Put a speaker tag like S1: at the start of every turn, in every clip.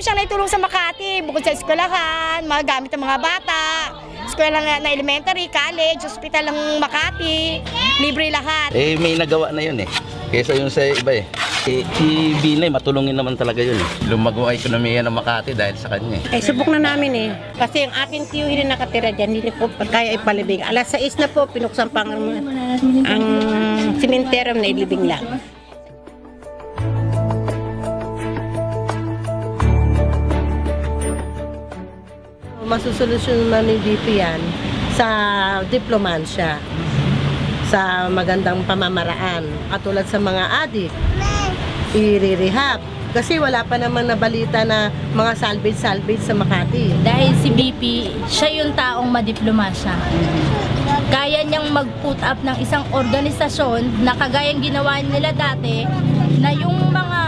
S1: Marami siyang naitulong sa Makati, bukod sa eskwelahan, mga gamit ng mga bata, eskwela na, na elementary, college, hospital ng Makati, libre lahat.
S2: Eh, may nagawa na yun eh. Kesa yung sa iba eh. Si, si Binay, matulungin naman talaga yun eh. Lumagawa ekonomiya ng Makati dahil sa kanya eh.
S3: Eh, subok na namin eh. Kasi ang aking tiyo hindi nakatira dyan, hindi po kaya ipalibing. Alas 6 na po, pinuksan pang ang simenteryo na ilibing lang.
S4: Masusolusyon naman ni DP yan sa diplomansya, sa magandang pamamaraan, katulad sa mga adik, i-rehab. Kasi wala pa naman na balita na mga salvage-salvage sa Makati.
S5: Dahil si BP, siya yung taong madiplomasya. Kaya niyang mag-put up ng isang organisasyon na kagayang ginawa nila dati na yung mga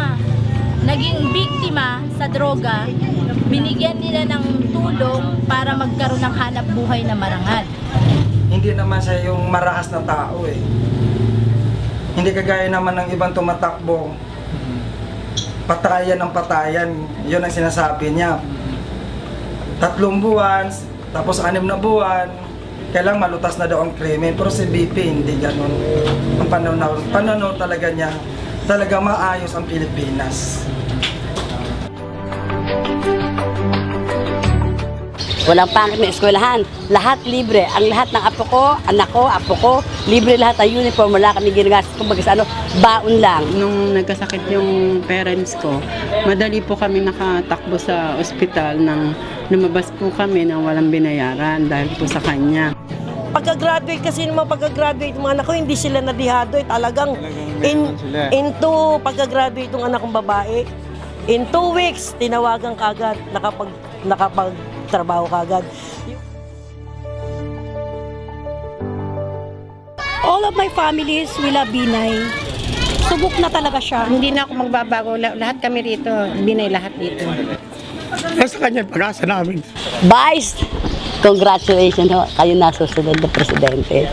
S5: naging biktima sa droga, binigyan nila ng tulong para magkaroon ng hanap buhay na marangal.
S6: hindi naman siya yung maraas na tao eh. Hindi kagaya naman ng ibang tumatakbo. Patayan ng patayan, yun ang sinasabi niya. Tatlong buwan, tapos anim na buwan, kailang malutas na daw ang krimen. Pero si BP, hindi ganun. Ang pananaw, pananaw talaga niya, talaga maayos ang Pilipinas.
S7: Walang pangit na eskwelahan. Lahat libre. Ang lahat ng apo ko, anak ko, apo ko, libre lahat ng uniform. Wala kami ginagastos. Kumbaga sa ano, baon lang.
S8: Nung nagkasakit yung parents ko, madali po kami nakatakbo sa ospital nang lumabas po kami nang walang binayaran dahil po sa kanya.
S4: Pagka-graduate kasi naman, pagka-graduate mga anak ko, hindi sila nadihado eh. Talagang in, into pagka-graduate ng anak kong babae, in two weeks, tinawagan kagad, nakapag, nakapag-trabaho kagad.
S3: All of my families will love Binay. Subok na talaga siya. Hindi na ako magbabago. La- Lahat kami rito. Binay lahat dito.
S9: Sa kanya, pag-asa namin.
S7: Vice, congratulations ho. Kayo na susunod na presidente.